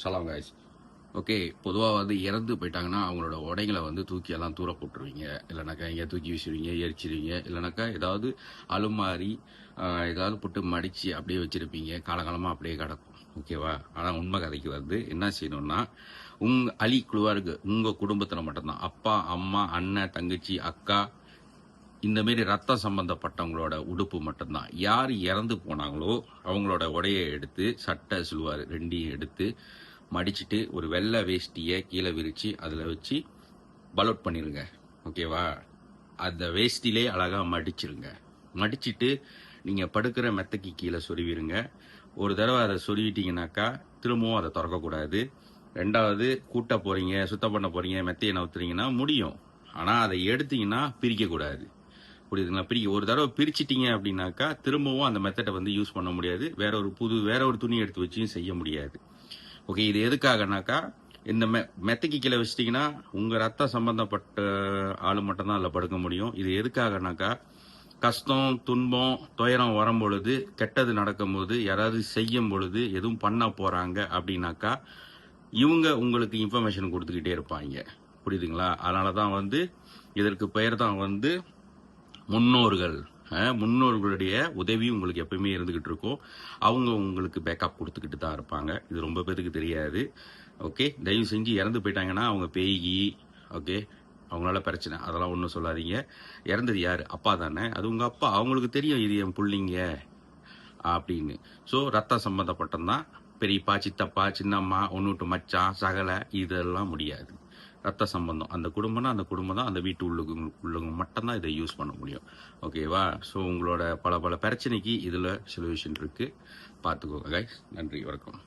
சலாம் guys okay பொதுவாக வந்து இறந்து போயிட்டாங்கன்னா அவங்களோட உடைகளை வந்து தூக்கி எல்லாம் தூர போட்டுருவீங்க. இல்லைனாக்கா எங்கேயா தூக்கி வீசுவீங்க எரிச்சிருவீங்க இல்லைனாக்கா ஏதாவது அலுமாரி ஏதாவது போட்டு மடித்து அப்படியே வச்சுருப்பீங்க. காலகாலமாக அப்படியே கிடக்கும். ஓகேவா ஆனால் உண்மை கதைக்கு வந்து என்ன செய்யணும்னா உங்கள் அலி இருக்குது உங்கள் குடும்பத்தில் மட்டும்தான். அப்பா அம்மா அண்ணன் தங்கச்சி அக்கா இந்த மாரி ரத்தம் சம்பந்தப்பட்டவங்களோட உடுப்பு மட்டும்தான். யார் இறந்து போனாங்களோ அவங்களோட உடையை எடுத்து சட்டை சுழுவார் ரெண்டையும் எடுத்து மடிச்சுட்டு ஒரு வெள்ளை வேஷ்டியை கீழே விரித்து அதில் வச்சு பலோட் பண்ணிடுங்க ஓகேவா அந்த வேஷ்டிலே அழகாக மடிச்சிருங்க. மடிச்சுட்டு நீங்கள் படுக்கிற மெத்தைக்கு கீழே சொருவிடுங்க ஒரு தடவை அதை சொருவிட்டீங்கன்னாக்கா திரும்பவும் அதை திறக்கக்கூடாது. ரெண்டாவது கூட்ட போகிறீங்க சுத்தம் பண்ண போகிறீங்க மெத்தையை நவுத்துறீங்கன்னா முடியும். ஆனால் அதை எடுத்தீங்கன்னா பிரிக்கக்கூடாது. புரியுதுங்களா? பிரிக்க ஒரு தடவை பிரிச்சிட்டீங்க அப்படின்னாக்கா திரும்பவும் அந்த மெத்தடை வந்து யூஸ் பண்ண முடியாது. வேற ஒரு புது வேற ஒரு துணி எடுத்து வச்சும் செய்ய முடியாது. ஓகே இது எதுக்காகனாக்கா இந்த மெ மெத்தைக்கு கீழே வச்சிட்டிங்கன்னா உங்கள் ரத்தம் சம்பந்தப்பட்ட ஆள் மட்டும்தான் அதில் படுக்க முடியும். இது எதுக்காகனாக்கா கஷ்டம் துன்பம் துயரம் வரும் பொழுது கெட்டது நடக்கும்போது யாராவது செய்யும் பொழுது எதுவும் பண்ண போகிறாங்க அப்படின்னாக்கா இவங்க உங்களுக்கு இன்ஃபர்மேஷன் கொடுத்துக்கிட்டே இருப்பாங்க. புரியுதுங்களா? அதனால தான் வந்து இதற்கு பெயர் தான் வந்து முன்னோர்கள் முன்னோர்களுடைய உதவி உங்களுக்கு எப்பயுமே இருந்துகிட்டு இருக்கும். அவங்க உங்களுக்கு பேக்கப் கொடுத்துக்கிட்டு தான் இருப்பாங்க. இது ரொம்ப பேருக்கு தெரியாது. ஓகே தயவு செஞ்சு இறந்து போயிட்டாங்கன்னா அவங்க பேய்கி ஓகே அவங்களால பிரச்சனை. அதெல்லாம் ஒன்றும் சொல்லாதீங்க. இறந்தது யார்? அப்பா தானே. அது உங்கள் அப்பா. அவங்களுக்கு தெரியும் இது என் புள்ளிங்க அப்படின்னு. ஸோ ரத்த சம்மந்தப்பட்டதான் பெரியப்பா சித்தப்பா சின்னம்மா ஒன்று விட்டு மச்சான் சகலை இதெல்லாம் முடியாது. ரத்த சம்பந்தம் அந்த குடும்பம்னா அந்த குடும்பம் தான் அந்த வீட்டு உள்ளவங்க உள்ளவங்க மட்டும்தான் இதை யூஸ் பண்ண முடியும். ஓகேவா ஸோ உங்களோட பல பல பிரச்சனைக்கு இதில் சொல்யூஷன் இருக்குது பார்த்துக்கோங்க கைஸ் நன்றி வணக்கம்.